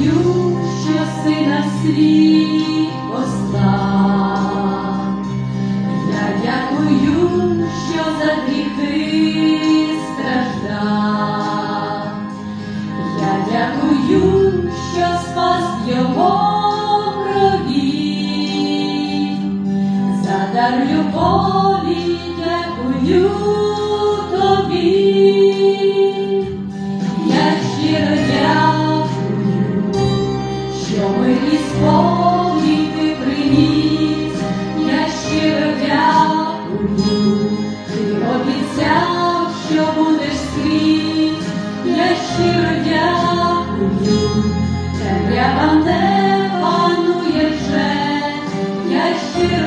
дякую, що сина в світ послав. Я дякую, що за гріхи страждав. Я дякую, що спас його крові. За дар любові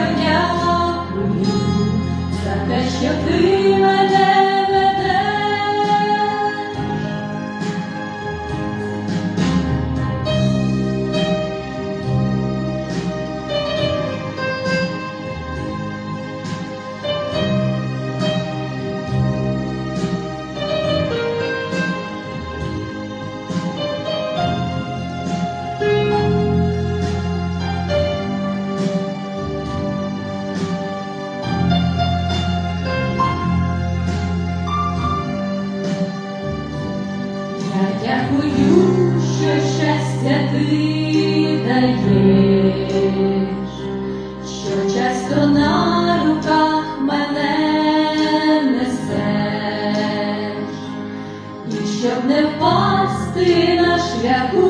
щиро дякую за те, що ти Yeah.